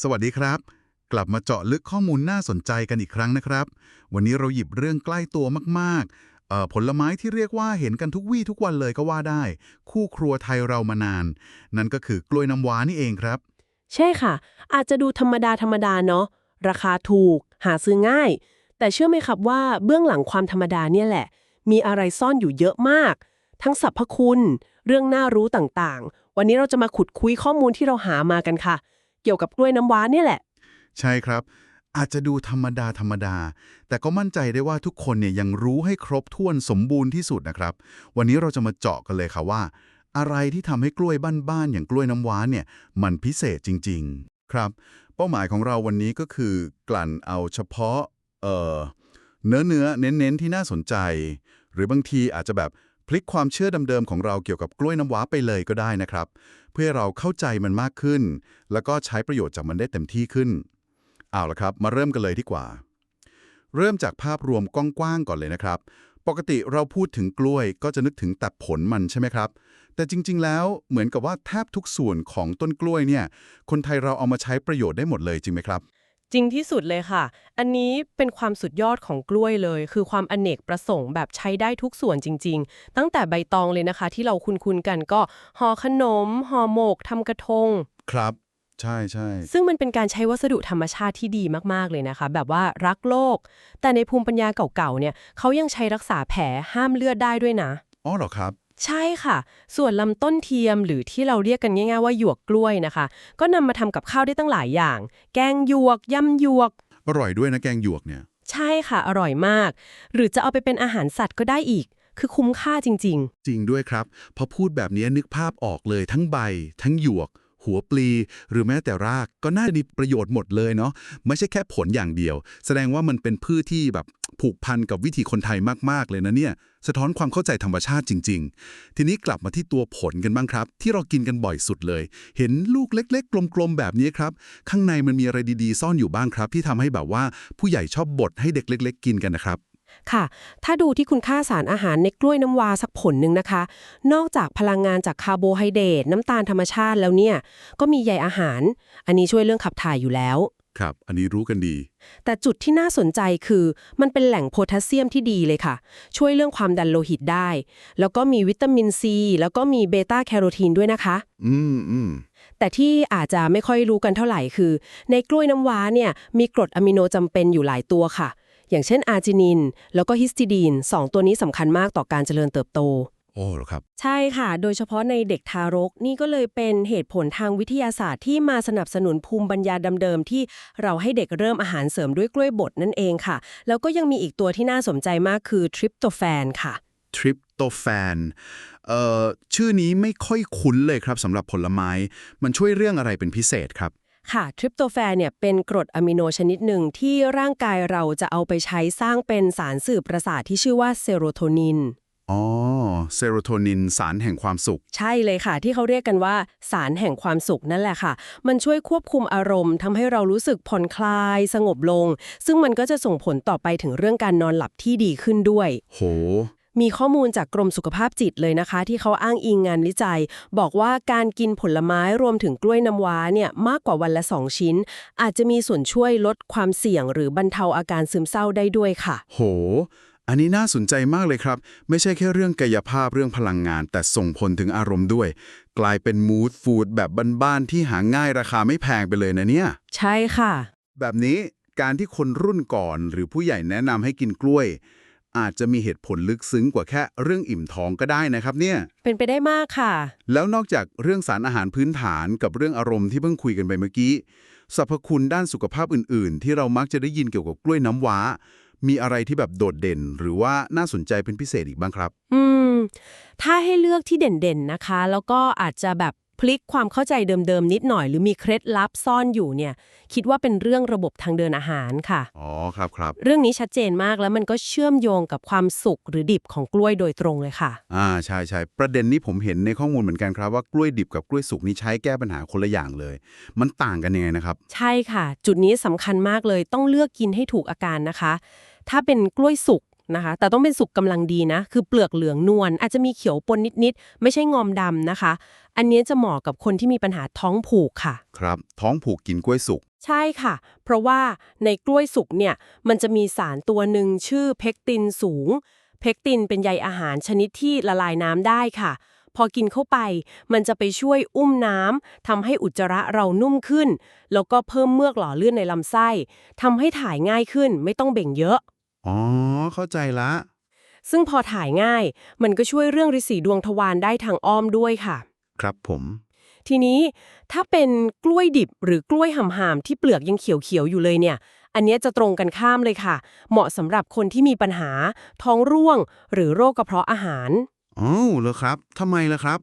สวัสดีครับ กลับมาเจาะลึกข้อมูลน่าสนใจกันอีกครั้งนะครับ วันนี้เราหยิบเรื่องใกล้ตัวมากๆผลไม้ที่เรียกว่าเห็นกันทุกวี่ทุกวันเลยก็ว่าได้ คู่ครัวไทยเรามานาน นั่นก็คือกล้วยน้ำว้านี่เองครับ ใช่ค่ะ อาจจะดูธรรมดาธรรมดาเนาะราคาถูก หาซื้อง่าย แต่เชื่อไหมครับว่าเบื้องหลังความธรรมดาเนี่ยแหละ มีอะไรซ่อนอยู่เยอะมาก ทั้งสรรพคุณ เรื่องน่ารู้ต่างๆ วันนี้เราจะมาขุดคุยข้อมูลที่เราหามากันค่ะ เกี่ยวกับกล้วยน้ำว้าเนี่ยแหละ ใช่ครับ อาจจะดูธรรมดาธรรมดา แต่ก็มั่นใจได้ว่าทุกคนเนี่ยยังรู้ให้ครบถ้วนสมบูรณ์ที่สุดนะครับ วันนี้เราจะมาเจาะกันเลยค่ะว่า อะไรที่ทำให้กล้วยบ้านๆอย่างกล้วยน้ำว้าเนี่ยมันพิเศษจริง ๆ ครับ เป้าหมายของเราวันนี้ก็คือกลั่นเอาเฉพาะเอ่อเนื้อเนื้อเน้นๆที่น่าสนใจ หรือบางทีอาจจะแบบ พลิกความเชื่อเดิมๆของเราเกี่ยวกับกล้วยน้ำว้าไปเลยก็ได้นะครับ เพื่อเราเข้าใจมันมากขึ้น แล้วก็ใช้ประโยชน์จากมันได้เต็มที่ขึ้น เอาละครับ มาเริ่มกันเลยดีกว่า เริ่มจากภาพรวมกว้างๆก่อนเลยนะครับ ปกติเราพูดถึงกล้วยก็จะนึกถึงแต่ผลมันใช่ไหมครับ แต่จริง ๆ แล้วเหมือนกับว่าแทบทุกส่วนของต้นกล้วยเนี่ย คนไทยเราเอามาใช้ประโยชน์ได้หมดเลยจริงไหมครับ จริงที่สุดเลยค่ะ อันนี้เป็นความสุดยอดของกล้วยเลย คือความอเนกประสงค์แบบใช้ได้ทุกส่วนจริง ๆ ตั้งแต่ใบตองเลยนะคะ ที่เราคุ้นๆกันก็ห่อขนมห่อหมกทำกระทง ครับ ใช่ใช่ซึ่งมันเป็นการใช้วัสดุธรรมชาติที่ดีมากๆเลยนะคะ แบบว่ารักโลก แต่ในภูมิปัญญาเก่าๆเนี่ยเขายังใช้รักษาแผลห้ามเลือดได้ด้วยนะ อ๋อเหรอครับ ใช่ค่ะ ส่วนลำต้นเทียมหรือที่เราเรียกกันง่ายๆว่าหยวกกล้วยนะคะ ก็นำมาทำกับข้าวได้ตั้งหลายอย่าง แกงหยวกยำหยวก อร่อยด้วยนะแกงหยวกเนี่ย ใช่ค่ะ อร่อยมาก หรือจะเอาไปเป็นอาหารสัตว์ก็ได้อีก คือคุ้มค่าจริง จริงด้วยครับ พอพูดแบบนี้นึกภาพออกเลยทั้งใบ ทั้งหยวก หัวปลี หรือแม้แต่รากก็น่าจะมีประโยชน์หมดเลยเนาะไม่ใช่แค่ผลอย่างเดียว แสดงว่ามันเป็นพืชที่แบบผูกพันกับวิถีคนไทยมากๆเลยนะเนี่ย สะท้อนความเข้าใจธรรมชาติจริง ๆ ทีนี้กลับมาที่ตัวผลกันบ้างครับ ที่เรากินกันบ่อยสุดเลย เห็นลูกเล็ก ๆ กลมๆ แบบนี้ครับ ข้างในมันมีอะไรดีๆ ซ่อนอยู่บ้างครับ ที่ทำให้แบบว่าผู้ใหญ่ชอบบดให้เด็กเล็ก ๆ กินกันนะครับค่ะ ถ้าดูที่คุณค่าสารอาหารในกล้วยน้ำว้าสักผลหนึ่งนะคะ นอกจากพลังงานจากคาร์โบไฮเดรตน้ำตาลธรรมชาติแล้วเนี่ย ก็มีใยอาหาร อันนี้ช่วยเรื่องขับถ่ายอยู่แล้ว ครับ อันนี้รู้กันดี แต่จุดที่น่าสนใจคือ มันเป็นแหล่งโพแทสเซียมที่ดีเลยค่ะ ช่วยเรื่องความดันโลหิตได้ แล้วก็มีวิตามินซี แล้วก็มีเบต้าแคโรทีนด้วยนะคะ อืมอืมแต่ที่อาจจะไม่ค่อยรู้กันเท่าไหร่คือ ในกล้วยน้ำว้าเนี่ยมีกรดอะมิโนจำเป็นอยู่หลายตัวค่ะ อย่างเช่นอาร์จินิน แล้วก็ฮิสติดีนสองตัวนี้สำคัญมากต่อการเจริญเติบโตโอ้เหรอครับ ใช่ค่ะ โดยเฉพาะในเด็กทารกนี่ก็เลยเป็นเหตุผลทางวิทยาศาสตร์ที่มาสนับสนุนภูมิปัญญาเดิมๆที่เราให้เด็กเริ่มอาหารเสริมด้วยกล้วยบดนั่นเองค่ะ แล้วก็ยังมีอีกตัวที่น่าสนใจมากคือทริปโตแฟนค่ะทริปโตแฟนเอ่อชื่อนี้ไม่ค่อยคุ้นเลยครับสำหรับผลไม้ มันช่วยเรื่องอะไรเป็นพิเศษครับค่ะทริปโตแฟนเนี่ยเป็นกรดอะมิโนชนิดหนึ่งที่ร่างกายเราจะเอาไปใช้สร้างเป็นสารสื่อประสาทที่ชื่อว่าเซโรโทนิน อ๋อ เซโรโทนินสารแห่งความสุข ใช่เลยค่ะ ที่เขาเรียกกันว่า สารแห่งความสุขนั่นแหละค่ะ มันช่วยควบคุมอารมณ์ทำให้เรารู้สึกผ่อนคลาย สงบลง ซึ่งมันก็จะส่งผลต่อไปถึงเรื่องการนอนหลับที่ดีขึ้นด้วย โห มีข้อมูลจากกรมสุขภาพจิตเลยนะคะ ที่เขาอ้างอิงงานวิจัย บอกว่าการกินผลไม้รวมถึงกล้วยน้ำว้าเนี่ยมากกว่าวันละ 2 ชิ้น อาจจะมีส่วนช่วยลดความเสี่ยงหรือบรรเทาอาการซึมเศร้าได้ด้วยค่ะ โห อันนี้น่าสนใจมากเลยครับ ไม่ใช่แค่เรื่องกายภาพเรื่องพลังงาน แต่ส่งผลถึงอารมณ์ด้วย กลายเป็นมูดฟู้ดแบบบ้านๆที่หาง่ายราคาไม่แพงไปเลยนะเนี่ย ใช่ค่ะ แบบนี้การที่คนรุ่นก่อนหรือผู้ใหญ่แนะนำให้กินกล้วย อาจจะมีเหตุผลลึกซึ้งกว่าแค่เรื่องอิ่มท้องก็ได้นะครับเนี่ย เป็นไปได้มากค่ะ แล้วนอกจากเรื่องสารอาหารพื้นฐานกับเรื่องอารมณ์ที่เพิ่งคุยกันไปเมื่อกี้สรรพคุณด้านสุขภาพอื่น ๆ ที่เรามักจะได้ยินเกี่ยวกับกล้วยน้ำว้า มีอะไรที่แบบโดดเด่น หรือว่าน่าสนใจเป็นพิเศษอีกบ้างครับ อืม ถ้าให้เลือกที่เด่นๆนะคะ แล้วก็อาจจะแบบ พลิกความเข้าใจเดิมๆ นิดหน่อย หรือมีเคล็ดลับซ่อนอยู่เนี่ย คิดว่าเป็นเรื่องระบบทางเดินอาหารค่ะ อ๋อ ครับครับ เรื่องนี้ชัดเจนมากแล้วมันก็เชื่อมโยงกับความสุกหรือดิบของกล้วยโดยตรงเลยค่ะ อ่า ใช่ใช่ประเด็นนี้ผมเห็นในข้อมูลเหมือนกันครับว่ากล้วยดิบกับกล้วยสุกนี่ใช้แก้ปัญหาคนละอย่างเลย มันต่างกันยังไงนะครับ ใช่ค่ะ จุดนี้สำคัญมากเลยต้องเลือกกินให้ถูกอาการนะคะ ถ้าเป็นกล้วยสุก นะคะ แต่ต้องเป็นสุกกำลังดีนะ คือเปลือกเหลืองนวลอาจจะมีเขียวปนนิดๆ ไม่ใช่งอมดำนะคะ อันนี้จะเหมาะกับคนที่มีปัญหาท้องผูกค่ะ ครับ ท้องผูกกินกล้วยสุก ใช่ค่ะ เพราะว่าในกล้วยสุกเนี่ย มันจะมีสารตัวหนึ่งชื่อเพกตินสูง เพกตินเป็นใยอาหารชนิดที่ละลายน้ำได้ค่ะพอกินเข้าไป มันจะไปช่วยอุ้มน้ำทำให้อุจจาระเรานุ่มขึ้น แล้วก็เพิ่มเมือกหล่อลื่นในลำไส้ทำให้ถ่ายง่ายขึ้น ไม่ต้องเบ่งเยอะ อ๋อ เข้าใจละ ซึ่งพอถ่ายง่าย มันก็ช่วยเรื่องริดสีดวงทวารได้ทางอ้อมด้วยค่ะ ครับผม ทีนี้ถ้าเป็นกล้วยดิบหรือกล้วยห่ามๆที่เปลือกยังเขียวๆอยู่เลยเนี่ย อันเนี้ยจะตรงกันข้ามเลยค่ะ เหมาะสำหรับคนที่มีปัญหา ท้องร่วง หรือโรคกระเพาะอาหารอ๋อเหรอครับทำไมล่ะครับ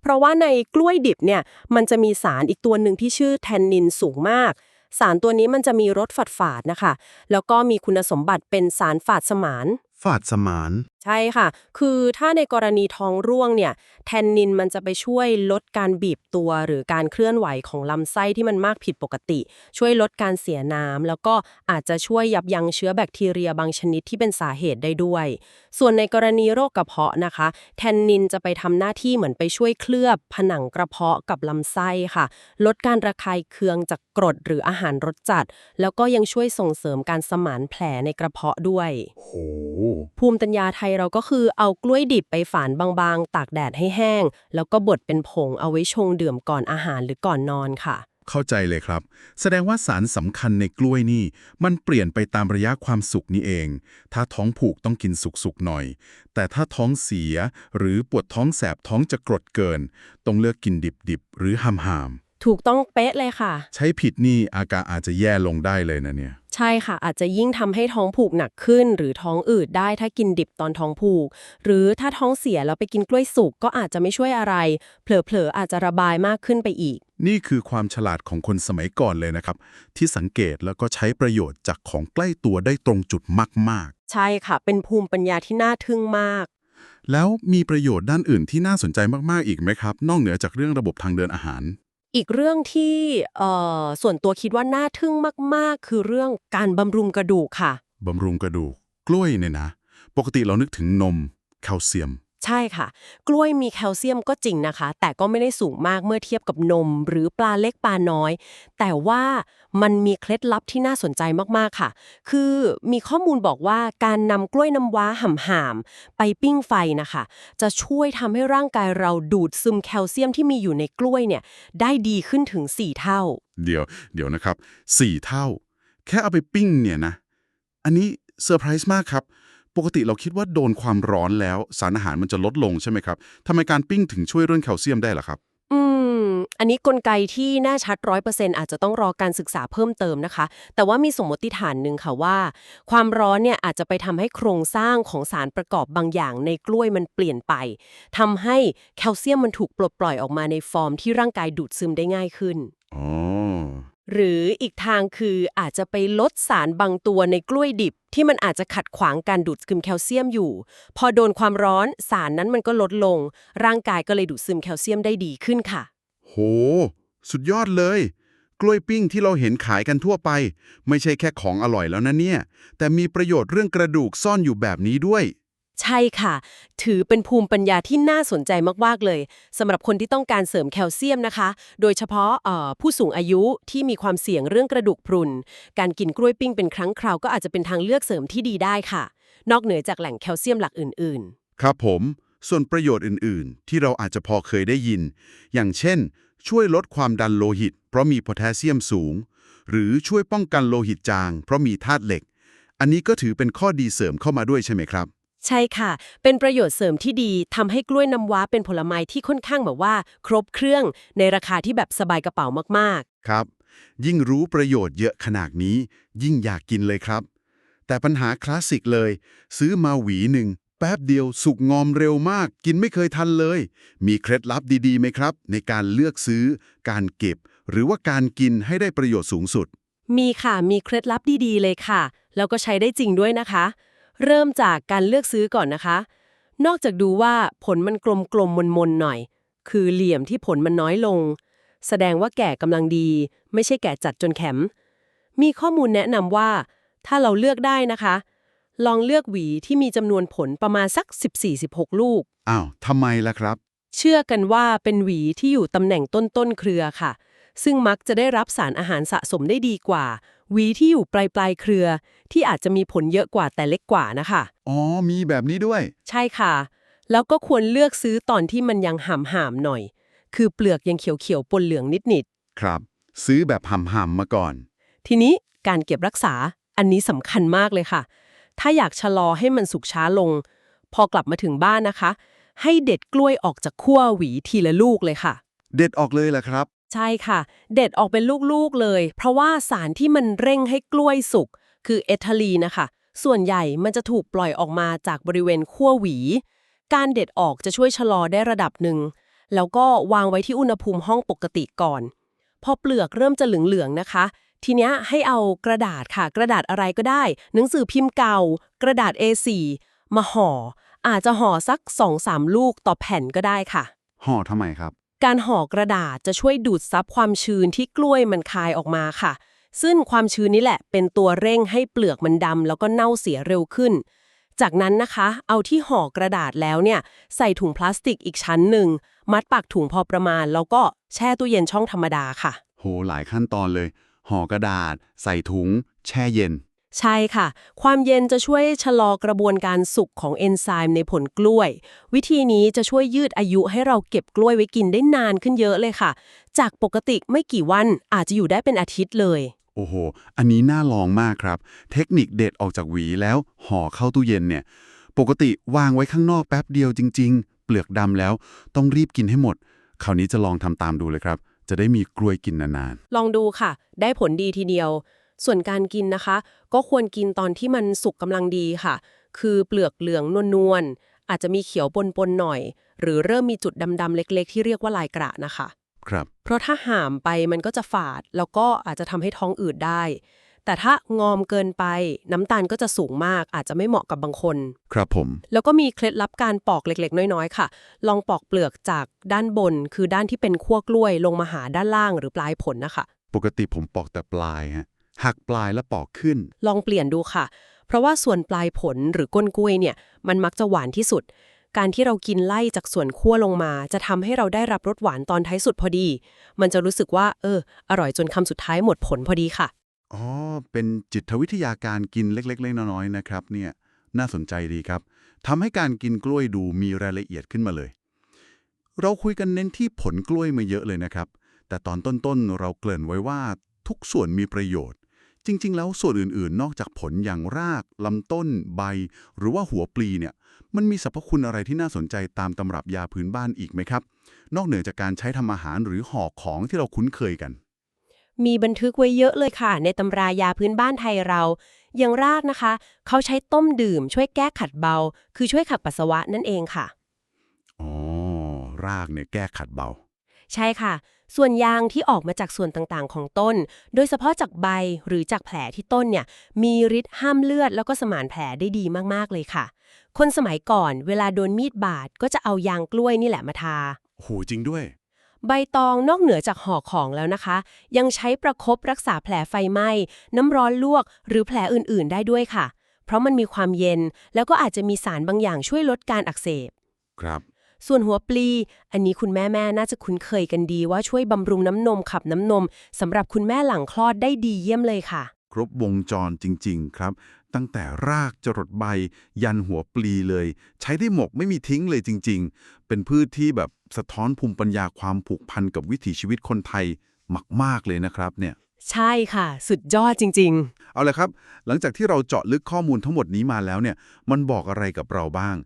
เพราะว่าในกล้วยดิบเนี่ยมันจะมีสารอีกตัวหนึ่งที่ชื่อแทนนินสูงมาก สารตัวนี้มันจะมีรสฝาดๆนะคะ แล้วก็มีคุณสมบัติเป็นสารฝาดสมาน ฝาดสมาน ช่ค่ะ คือถ้าในกรณีท้องร่วงเนี่ย แทนนินมันจะไปช่วยลดการบีบตัว หรือการเคลื่อนไหวของลำไส้ที่มันมากผิดปกติ ช่วยลดการเสียน้ำ แล้วก็อาจจะช่วยยับยั้งเชื้อแบคทีเรียบางชนิดที่เป็นสาเหตุได้ด้วย ส่วนในกรณีโรคกระเพาะนะคะ แทนนินจะไปทำหน้าที่เหมือนไปช่วยเคลือบ ผนังกระเพาะกับลำไส้ค่ะ ลดการระคายเคืองจากกรดหรืออาหารรสจัด แล้วก็ยังช่วยส่งเสริมการสมานแผลในกระเพาะด้วยโหภูมิปัญญาไทยเราก็คือเอากล้วยดิบไปฝานบางๆ ตากแดดให้แห้ง แล้วก็บดเป็นผงเอาไว้ชงดื่มก่อนอาหารหรือก่อนนอนค่ะ เข้าใจเลยครับ แสดงว่าสารสำคัญในกล้วยนี่ มันเปลี่ยนไปตามระยะความสุกนี่เอง ถ้าท้องผูกต้องกินสุกๆหน่อย แต่ถ้าท้องเสียหรือปวดท้องแสบท้องจะกรดเกิน ต้องเลือกกินดิบๆหรือหามๆ ถูกต้องเป๊ะเลยค่ะ ใช้ผิดนี่อาการอาจจะแย่ลงได้เลยนะเนี่ย ใช่ค่ะ อาจจะยิ่งทำให้ท้องผูกหนักขึ้น หรือท้องอืดได้ถ้ากินดิบตอนท้องผูก หรือถ้าท้องเสียแล้วไปกินกล้วยสุกก็อาจจะไม่ช่วยอะไร เผลอๆอาจจะระบายมากขึ้นไปอีก นี่คือความฉลาดของคนสมัยก่อนเลยนะครับ ที่สังเกตแล้วก็ใช้ประโยชน์จากของใกล้ตัวได้ตรงจุดมากใช่ค่ะ เป็นภูมิปัญญาที่น่าทึ่งมาก ๆ แล้วมีประโยชน์ด้านอื่นที่น่าสนใจมากๆอีกไหมครับ นอกเหนือจากเรื่องระบบทางเดินอาหาร อีกเรื่องที่เอ่อส่วนตัวคิดว่าน่าทึ่งมาก ๆ คือเรื่องการบำรุงกระดูกค่ะบำรุงกระดูก กล้วยเนี่ยนะ ปกติเรานึกถึงนมแคลเซียม ใช่ค่ะ กล้วยมีแคลเซียมก็จริงนะคะ แต่ก็ไม่ได้สูงมากเมื่อเทียบกับนม หรือปลาเล็กปลาน้อย แต่ว่ามันมีเคล็ดลับที่น่าสนใจมากๆค่ะ คือมีข้อมูลบอกว่าการนำกล้วยน้ำว้าห่ามๆไปปิ้งไฟนะคะ จะช่วยทำให้ร่างกายเราดูดซึมแคลเซียมที่มีอยู่ในกล้วยเนี่ย ได้ดีขึ้นถึง 4 เท่า เดี๋ยว เดี๋ยวนะครับสี่เท่า แค่เอาไปปิ้งเนี่ยนะ อันนี้เซอร์ไพรส์มากครับ ปกติเราคิดว่าโดนความร้อนแล้วสารอาหารมันจะลดลงใช่ไหมครับทำไมการปิ้งถึงช่วยเรื่องแคลเซียมได้ล่ะครับ อืม อันนี้กลไกที่แน่ชัดร้อยเปอร์เซ็นต์อาจจะต้องรอการศึกษาเพิ่มเติมนะคะ แต่ว่ามีสมมติฐานหนึ่งค่ะว่า ความร้อนเนี่ยอาจจะไปทำให้โครงสร้างของสารประกอบบางอย่างในกล้วยมันเปลี่ยนไปทำให้แคลเซียมมันถูกปลดปล่อยออกมาในฟอร์มที่ร่างกายดูดซึมได้ง่ายขึ้น อ๋อ หรืออีกทางคืออาจจะไปลดสารบางตัวในกล้วยดิบ ที่มันอาจจะขัดขวางการดูดซึมแคลเซียมอยู่ พอโดนความร้อนสารนั้นมันก็ลดลง ร่างกายก็เลยดูดซึมแคลเซียมได้ดีขึ้นค่ะ โห สุดยอดเลย กล้วยปิ้งที่เราเห็นขายกันทั่วไป ไม่ใช่แค่ของอร่อยแล้วนะเนี่ย แต่มีประโยชน์เรื่องกระดูกซ่อนอยู่แบบนี้ด้วย ใช่ค่ะ ถือเป็นภูมิปัญญาที่น่าสนใจมาก ๆ เลยสำหรับคนที่ต้องการเสริมแคลเซียมนะคะ โดยเฉพาะผู้สูงอายุที่มีความเสี่ยงเรื่องกระดูกพรุน การกินกล้วยปิ้งเป็นครั้งคราวก็อาจจะเป็นทางเลือกเสริมที่ดีได้ค่ะ นอกเหนือจากแหล่งแคลเซียมหลักอื่น ๆ ครับผมส่วนประโยชน์อื่น ๆ ที่เราอาจจะพอเคยได้ยิน อย่างเช่น ช่วยลดความดันโลหิต เพราะมีโพแทสเซียมสูง หรือช่วยป้องกันโลหิตจาง เพราะมีธาตุเหล็ก อันนี้ก็ถือเป็นข้อดีเสริมเข้ามาด้วยใช่ไหมครับ ใช่ค่ะ เป็นประโยชน์เสริมที่ดีทำให้กล้วยน้ำว้าเป็นผลไม้ที่ค่อนข้างแบบว่า ครบเครื่องในราคาที่แบบสบายกระเป๋ามากครับ ยิ่งรู้ประโยชน์เยอะขนาดนี้ ยิ่งอยากกินเลยครับ แต่ปัญหาคลาสสิกเลย ซื้อมาหวีหนึ่ง แป๊บเดียวสุกงอมเร็วมาก กินไม่เคยทันเลย มีเคล็ดลับดีๆไหมครับ ในการเลือกซื้อ การเก็บ หรือว่าการกินให้ได้ประโยชน์สูงสุด ๆ มีค่ะ มีเคล็ดลับดีๆเลยค่ะ แล้วก็ใช้ได้จริงด้วยนะคะ เริ่มจากการเลือกซื้อก่อนนะคะ นอกจากดูว่าผลมันกลมๆมนๆหน่อย คือเหลี่ยมที่ผลมันน้อยลง แสดงว่าแก่กำลังดี ไม่ใช่แก่จัดจนแข็ม มีข้อมูลแนะนำว่า ถ้าเราเลือกได้นะคะ ลองเลือกหวีที่มีจำนวนผลประมาณสัก 14-16 ลูก อ้าวทำไมล่ะครับ เชื่อกันว่าเป็นหวีที่อยู่ตำแหน่งต้นต้นๆเครือค่ะ ซึ่งมักจะได้รับสารอาหารสะสมได้ดีกว่าห วีที่อยู่ปลายปลายๆเครือ ที่อาจจะมีผลเยอะกว่าแต่เล็กกว่านะคะ อ๋อ มีแบบนี้ด้วย ใช่ค่ะ แล้วก็ควรเลือกซื้อตอนที่มันยังหามหามๆหน่อย คือเปลือกยังเขียวๆปนเหลืองนิดครับ ซื้อแบบหำๆมาก่อนๆทีนี้การเก็บรักษาอันนี้สำคัญมากเลยค่ะ ถ้าอยากชะลอให้มันสุกช้าลง พอกลับมาถึงบ้านนะคะ ให้เด็ดกล้วยออกจากขั้วหวีทีละลูกเลยค่ะ เด็ดออกเลยล่ะครับ ใช่ค่ะ เด็ดออกเป็นลูกๆเลย เพราะว่าสารที่มันเร่งให้กล้วยสุก คือเอทิลีนนะคะ ส่วนใหญ่มันจะถูกปล่อยออกมาจากบริเวณขั้วหวี การเด็ดออกจะช่วยชะลอได้ระดับหนึ่ง แล้วก็วางไว้ที่อุณหภูมิห้องปกติก่อน พอเปลือกเริ่มจะเหลืองๆนะคะ ทีนี้ให้เอากระดาษค่ะ กระดาษอะไรก็ได้ หนังสือพิมพ์เก่า กระดาษ A4 มาห่อ อาจจะห่อสัก2-3ลูกต่อแผ่นก็ได้ค่ะ ห่อทำไมครับ การห่อกระดาษจะช่วยดูดซับความชื้นที่กล้วยมันคายออกมาค่ะ ซึ่งความชื้นนี้แหละเป็นตัวเร่งให้เปลือกมันดำแล้วก็เน่าเสียเร็วขึ้น จากนั้นนะคะ เอาที่ห่อกระดาษแล้วเนี่ยใส่ถุงพลาสติกอีกชั้นหนึ่ง มัดปากถุงพอประมาณ แล้วก็แช่ตู้เย็นช่องธรรมดาค่ะ โหหลายขั้นตอนเลย ห่อกระดาษ ใส่ถุง แช่เย็น ใช่ค่ะ ความเย็นจะช่วยชะลอกระบวนการสุกของเอนไซม์ในผลกล้วย วิธีนี้จะช่วยยืดอายุให้เราเก็บกล้วยไว้กินได้นานขึ้นเยอะเลยค่ะ จากปกติไม่กี่วันอาจจะอยู่ได้เป็นอาทิตย์เลย โอ้โห อันนี้น่าลองมากครับ เทคนิคเด็ดออกจากหวีแล้วห่อเข้าตู้เย็นเนี่ย ปกติวางไว้ข้างนอกแป๊บเดียวจริง ๆ เปลือกดำแล้วต้องรีบกินให้หมด คราวนี้จะลองทำตามดูเลยครับ จะได้มีกล้วยกินนานลองดูค่ะ ได้ผลดีทีเดียว ส่วนการกินนะคะ ก็ควรกินตอนที่มันสุกกำลังดีค่ะ คือเปลือกเหลืองนวลๆอาจจะมีเขียวปนๆหน่อย หรือเริ่มมีจุดดำๆเล็กๆ ที่เรียกว่าลายกระนะคะๆครับ เพราะถ้าห่ามไปมันก็จะฝาด แล้วก็อาจจะทำให้ท้องอืดได้ แต่ถ้างอมเกินไปน้ำตาลก็จะสูงมาก อาจจะไม่เหมาะกับบางคน ครับผม แล้วก็มีเคล็ดลับการปอกเล็กๆ น้อยๆ ค่ะ ลองปอกเปลือกจากด้านบน คือด้านที่เป็นขั้วกล้วย ลงมาหาด้านล่างหรือปลายผลนะคะ ปกติผมปอกแต่ปลายฮะ หักปลายแล้วปอกขึ้น ลองเปลี่ยนดูค่ะ เพราะว่าส่วนปลายผลหรือก้นกล้วยเนี่ย มันมักจะหวานที่สุด การที่เรากินไล่จากส่วนขั้วลงมา จะทำให้เราได้รับรสหวานตอนท้ายสุดพอดี มันจะรู้สึกว่า เออ อร่อยจนคำสุดท้ายหมดผลพอดีค่ะ อ๋อ เป็นจิตวิทยาการกินเล็กๆน้อยๆนะครับ เนี่ย น่าสนใจดีครับทำให้การกินกล้วยดูมีรายละเอียดขึ้นมาเลย เราคุยกันเน้นที่ผลกล้วยมาเยอะเลยนะครับ แต่ตอนต้นๆเราเกริ่นไว้ว่าทุกส่วนมีประโยชน์ จริง ๆ แล้วส่วนอื่นๆ นอกจากผลอย่างรากลำต้น ใบ หรือว่าหัวปลีเนี่ย มันมีสรรพคุณอะไรที่น่าสนใจตามตำรับยาพื้นบ้านอีกไหมครับ นอกเหนือจากการใช้ทำอาหารหรือห่อของที่เราคุ้นเคยกัน มีบันทึกไว้เยอะเลยค่ะ ในตำรายาพื้นบ้านไทยเรา อย่างรากนะคะ เขาใช้ต้มดื่ม ช่วยแก้ขัดเบา คือช่วยขับปัสสาวะนั่นเองค่ะอ๋อรากเนี่ยแก้ขัดเบา ใช่ค่ะ ส่วนยางที่ออกมาจากส่วนต่างๆ ของต้น โดยเฉพาะจากใบหรือจากแผลที่ต้นเนี่ย มีฤทธิ์ห้ามเลือดแล้วก็สมานแผลได้ดีมากๆเลยค่ะ คนสมัยก่อนเวลาโดนมีดบาดก็จะเอายางกล้วยนี่แหละมาทา โหจริงด้วย ใบตองนอกเหนือจากห่อของแล้วนะคะ ยังใช้ประคบรักษาแผลไฟไหม้ น้ำร้อนลวก หรือแผลอื่นๆ ได้ด้วยค่ะ เพราะมันมีความเย็น แล้วก็อาจจะมีสารบางอย่างช่วยลดการอักเสบ ครับ ส่วนหัวปลี อันนี้คุณแม่แม่ๆน่าจะคุ้นเคยกันดีว่าช่วยบำรุงน้ำนมขับน้ำนมสำหรับคุณแม่หลังคลอดได้ดีเยี่ยมเลยค่ะ ครบวงจรจริง ๆ ครับ ตั้งแต่รากจรดใบ ยันหัวปลีเลย ใช้ได้หมกไม่มีทิ้งเลยจริง ๆ เป็นพืชที่แบบสะท้อนภูมิปัญญาความผูกพันกับวิถีชีวิตคนไทยมาก ๆ เลยนะครับเนี่ย ใช่ค่ะ สุดยอดจริงเอาเลยครับ หลังจากที่เราเจาะลึกข้อมูลทั้งหมดนี้มาแล้วเนี่ย มันบอกอะไรกับเราบ้าง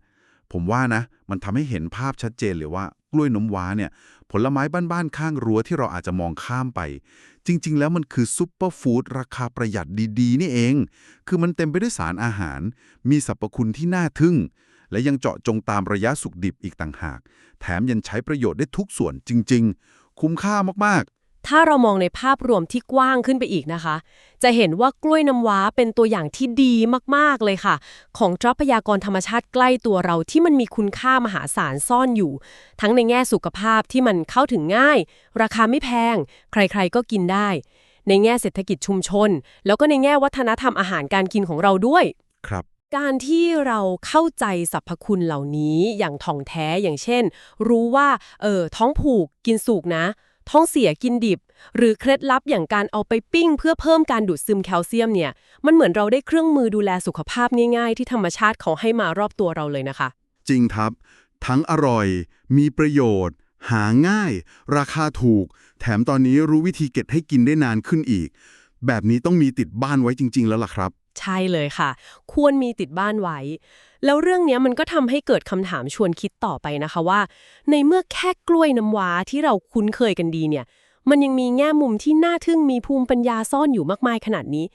ผมว่านะ มันทำให้เห็นภาพชัดเจนเลยว่ากล้วยน้ำว้าเนี่ย ผลไม้บ้านๆข้างรั้วที่เราอาจจะมองข้ามไป จริง ๆ แล้วมันคือซุปเปอร์ฟู้ดราคาประหยัดดีๆ นี่เอง คือมันเต็มไปด้วยสารอาหาร มีสรรพคุณที่น่าทึ่ง และยังเจาะจงตามระยะสุกดิบอีกต่างหาก แถมยังใช้ประโยชน์ได้ทุกส่วนจริง ๆ คุ้มค่ามากๆ ถ้าเรามองในภาพรวมที่กว้างขึ้นไปอีกนะคะ จะเห็นว่ากล้วยน้ำว้าเป็นตัวอย่างที่ดีมากๆเลยค่ะ ของทรัพยากรธรรมชาติใกล้ตัวเราที่มันมีคุณค่ามหาศาลซ่อนอยู่ ทั้งในแง่สุขภาพที่มันเข้าถึงง่าย ราคาไม่แพง ใครๆก็กินได้ ในแง่เศรษฐกิจชุมชน แล้วก็ในแง่วัฒนธรรมอาหารการกินของเราด้วยๆครับการที่เราเข้าใจสรรพคุณเหล่านี้อย่างท่องแท้อย่างเช่น รู้ว่าเออท้องผูกกินสุกนะ ท้องเสียกินดิบ หรือเคล็ดลับอย่างการเอาไปปิ้ง เพื่อเพิ่มการดูดซึมแคลเซียมเนี่ย มันเหมือนเราได้เครื่องมือดูแลสุขภาพง่ายๆ ที่ธรรมชาติเขาให้มารอบตัวเราเลยนะคะ จริงครับ ทั้งอร่อย มีประโยชน์ หาง่าย ราคาถูก แถมตอนนี้รู้วิธีเก็บให้กินได้นานขึ้นอีก แบบนี้ต้องมีติดบ้านไว้จริง ๆ แล้วล่ะครับ ใช่เลยค่ะ ควรมีติดบ้านไว้ แล้วเรื่องเนี้ยมันก็ทำให้เกิดคำถามชวนคิดต่อไปนะคะว่า ในเมื่อแค่กล้วยน้ำว้าที่เราคุ้นเคยกันดีเนี่ย มันยังมีแง่มุมที่น่าทึ่งมีภูมิปัญญาซ่อนอยู่มากมายขนาดนี้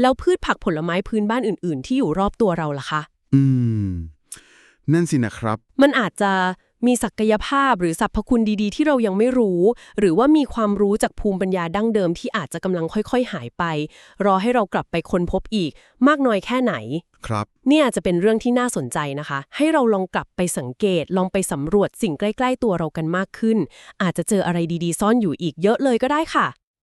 แล้วพืชผักผลไม้พื้นบ้านอื่น ๆ ที่อยู่รอบตัวเราล่ะคะ อืม นั่นสินะครับ มันอาจจะ มีศักยภาพหรือสรรพคุณดีๆ ที่เรายังไม่รู้ หรือว่ามีความรู้จากภูมิปัญญาดั้งเดิมที่อาจจะกำลังค่อยๆ หายไป รอให้เรากลับไปค้นพบอีก มากน้อยแค่ไหน ครับ เนี่ยอาจจะเป็นเรื่องที่น่าสนใจนะคะ ให้เราลองกลับไปสังเกต ลองไปสำรวจสิ่งใกล้ ๆ ตัวเรากันมากขึ้น อาจจะเจออะไรดีๆ ซ่อนอยู่อีกเยอะเลยก็ได้ค่ะ